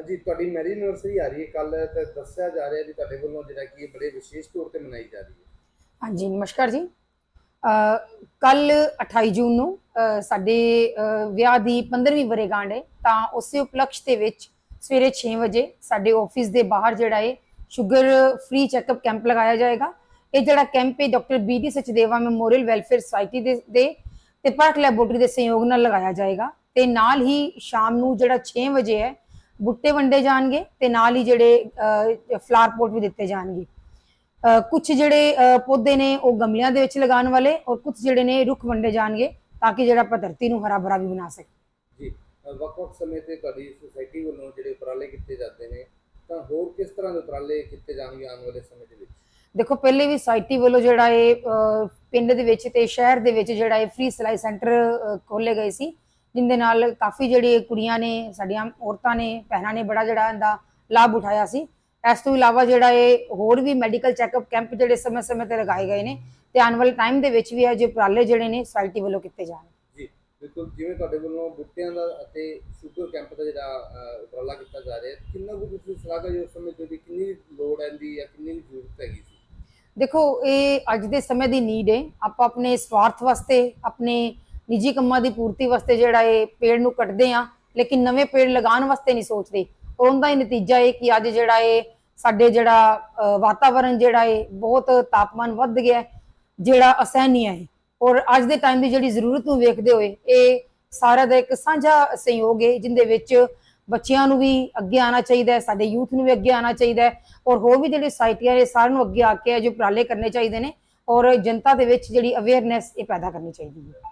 ਹਾਂਜੀ ਤੁਹਾਡੀ marriage anniversary ਆ ਰਹੀ ਹੈ ਕੱਲ ਤੇ ਦੱਸਿਆ ਜਾ ਰਿਹਾ ਵੀ ਤੁਹਾਡੇ ਵੱਲੋਂ ਜਿਹੜਾ ਕਿ ਬੜੇ ਵਿਸ਼ੇਸ਼ ਤੌਰ ਤੇ ਮਨਾਈ ਜਾ ਰਹੀ ਹੈ। ਹਾਂਜੀ ਨਮਸਕਾਰ ਜੀ। ਕੱਲ 28 ਜੂਨ ਨੂੰ ਅ, ਸਾਡੇ ਅ, ਵਿਆਹ ਦੀ 15ਵੀਂ ਵਰੇਗੰਢ ਹੈ ਤਾਂ ਉਸੇ ਉਪਲਕਸ਼ ਦੇ ਵਿੱਚ ਸਵੇਰੇ 6 ਵਜੇ ਸਾਡੇ ਆਫਿਸ ਦੇ ਬਾਹਰ ਜਿਹੜਾ ਹੈ ਸ਼ੂਗਰ ਫ੍ਰੀ ਚੈੱਕਅਪ ਕੈਂਪ ਲਗਾਇਆ ਜਾਏਗਾ। ਇਹ ਜਿਹੜਾ ਕੈਂਪ ਹੈ doctor B D Sachdeva memorial welfare society ਦੇ ਦੇ ਤੇ ਪਾਰਕ ਲੈਬੋਰਟਰੀ ਦੇ ਸਹਿਯੋਗ ਨਾਲ ਲਗਾਇਆ ਜਾਏਗਾ। ਤੇ ਨਾਲ ਹੀ ਸ਼ਾਮ ਨੂੰ ਜਿਹੜਾ 6 ਵਜੇ ਹੈ ਬੁੱਟੇ ਵੰਡੇ ਜਾਣਗੇ ਤੇ ਨਾਲ ਹੀ ਜਿਹੜੇ ਫਲਾਰ ਪੋਟ ਵੀ ਦਿੱਤੇ ਜਾਣਗੇ। ਕੁਝ ਜਿਹੜੇ ਪੌਦੇ ਨੇ ਉਹ ਗਮਲਿਆਂ ਦੇ ਵਿੱਚ ਲਗਾਉਣ ਵਾਲੇ ਔਰ ਕੁਝ ਜਿਹੜੇ ਨੇ ਰੁੱਖ ਵੰਡੇ ਜਾਣਗੇ ਤਾਂ ਕਿ ਜਿਹੜਾ ਆਪਾਂ ਧਰਤੀ ਨੂੰ ਹਰਾ ਭਰਾ ਵੀ ਬਣਾ ਸਕੀਏ ਜੀ ਵੱਖ-ਵੱਖ ਸਮੇਂ ਤੇ ਤੁਹਾਡੀ ਸੁਸਾਇਟੀ ਵੱਲੋਂ ਜਿਹੜੇ ਉਪਰਾਲੇ ਕੀਤੇ ਜਾਂਦੇ ਨੇ ਤਾਂ ਹੋਰ ਕਿਸ ਤਰ੍ਹਾਂ ਦੇ ਉਪਰਾਲੇ ਕੀਤੇ ਜਾਣਗੇ ਆਉਣ ਵਾਲੇ ਸਮੇਂ ਦੇ ਵਿੱਚ? ਦੇਖੋ ਪਹਿਲੇ ਵੀ ਸਾਈਟੀ ਵੱਲੋਂ ਜਿਹੜਾ ਇਹ ਪਿੰਡ ਦੇ ਵਿੱਚ ਤੇ ਸ਼ਹਿਰ ਦੇ ਵਿੱਚ ਜਿਹੜਾ ਇਹ ਫ੍ਰੀ ਸਿਲਾਈ ਸੈਂਟਰ ਖੋਲੇ ਗਏ ਸੀ। ਜਿੰਦੇ ਨਾਲ ਕਾਫੀ ਜਿਹੜੀ ਕੁੜੀਆਂ ਨੇ ਸਾਡੀਆਂ ਔਰਤਾਂ ਨੇ ਭੈਣਾਂ ਨੇ ਬੜਾ ਜਿਹੜਾ ਇਹਦਾ ਲਾਭ ਉਠਾਇਆ ਸੀ। ਇਸ ਤੋਂ ਇਲਾਵਾ ਜਿਹੜਾ ਇਹ ਹੋਰ ਵੀ ਮੈਡੀਕਲ ਚੈੱਕਅਪ ਕੈਂਪ ਜਿਹੜੇ ਸਮੇਂ-ਸਮੇਂ ਤੇ ਲਗਾਏ ਗਏ ਨੇ ਤੇ ਆਉਣ ਵਾਲੇ ਟਾਈਮ ਦੇ ਵਿੱਚ ਵੀ ਇਹ ਜੇ ਉਪਰਾਲੇ ਜਿਹੜੇ ਨੇ ਸਾਈਟੀ ਵੱਲੋਂ ਕੀਤੇ ਜਾਣ। ਜੀ ਬਿਲਕੁਲ ਜਿਵੇਂ ਤੁਹਾਡੇ ਵੱਲੋਂ ਬੁੱਟਿਆਂ ਦਾ ਅਤੇ ਸ਼ੂਗਰ ਕੈਂਪ ਦਾ ਜਿਹੜਾ ਉਪਰਾਲਾ ਕੀਤਾ ਜਾ ਰਿਹਾ ਹੈ ਕਿੰਨਾ ਕੁ ਤੁਸੀਂ ਸਲਾਹ ਕਰ ਉਸ ਸਮੇਂ ਦੀ ਕਿੰਨੀ ਲੋੜ ਆਂਦੀ ਜਾਂ ਕਿੰਨੀ ਜ਼ਰੂਰਤ ਹੈਗੀ ਸੀ? ਦੇਖੋ ਇਹ ਅੱਜ ਦੇ ਸਮੇਂ ਦੀ ਨੀਡ ਹੈ। ਆਪਾਂ ਆਪਣੇ ਸਵਾਰਥ ਵਾਸਤੇ ਆਪਣੇ ਨਿੱਜੀ ਕੰਮਾਂ ਦੀ ਪੂਰਤੀ ਵਾਸਤੇ ਜਿਹੜਾ ਇਹ ਪੇੜ ਨੂੰ ਕੱਟਦੇ ਆ ਲੇਕਿਨ ਨਵੇਂ ਪੇੜ ਲਗਾਉਣ ਵਾਸਤੇ ਨਹੀਂ ਸੋਚਦੇ। ਉਹਦਾ ਹੀ ਨਤੀਜਾ ਇਹ ਕਿ ਅੱਜ ਜਿਹੜਾ ਇਹ ਸਾਡੇ ਜਿਹੜਾ ਅ, ਵਾਤਾਵਰਣ ਜਿਹੜਾ ਹੈ ਬਹੁਤ ਤਾਪਮਾਨ ਵੱਧ ਗਿਆ ਜਿਹੜਾ ਅਸਹਿਨੀय ਹੈ। ਔਰ ਅੱਜ ਦੇ ਟਾਈਮ ਦੀ ਜਿਹੜੀ ਜ਼ਰੂਰਤ ਨੂੰ ਵੇਖਦੇ ਹੋਏ ਇਹ ਸਾਰਾ ਦਾ ਇੱਕ ਸਾਂਝਾ ਸਹਿਯੋਗ ਹੈ ਜਿੰਦੇ ਵਿੱਚ ਬੱਚਿਆਂ ਨੂੰ ਵੀ ਅੱਗੇ ਆਉਣਾ ਚਾਹੀਦਾ ਹੈ ਸਾਡੇ ਯੂਥ ਨੂੰ ਵੀ ਅੱਗੇ ਆਉਣਾ ਚਾਹੀਦਾ ਹੈ ਔਰ ਹੋਰ ਵੀ ਜਿਹੜੀ ਸਾਈਟੀਆਂ ਨੇ ਸਾਰਿਆਂ ਨੂੰ ਅੱਗੇ ਆ ਕੇ ਜੋ ਉਪਰਾਲੇ ਕਰਨੇ ਚਾਹੀਦੇ ਨੇ ਔਰ ਜਨਤਾ ਦੇ ਵਿੱਚ ਜਿਹੜੀ ਅਵੇਅਰਨੈਸ ਇਹ ਪੈਦਾ ਕਰਨੀ ਚਾਹੀਦੀ ਹੈ।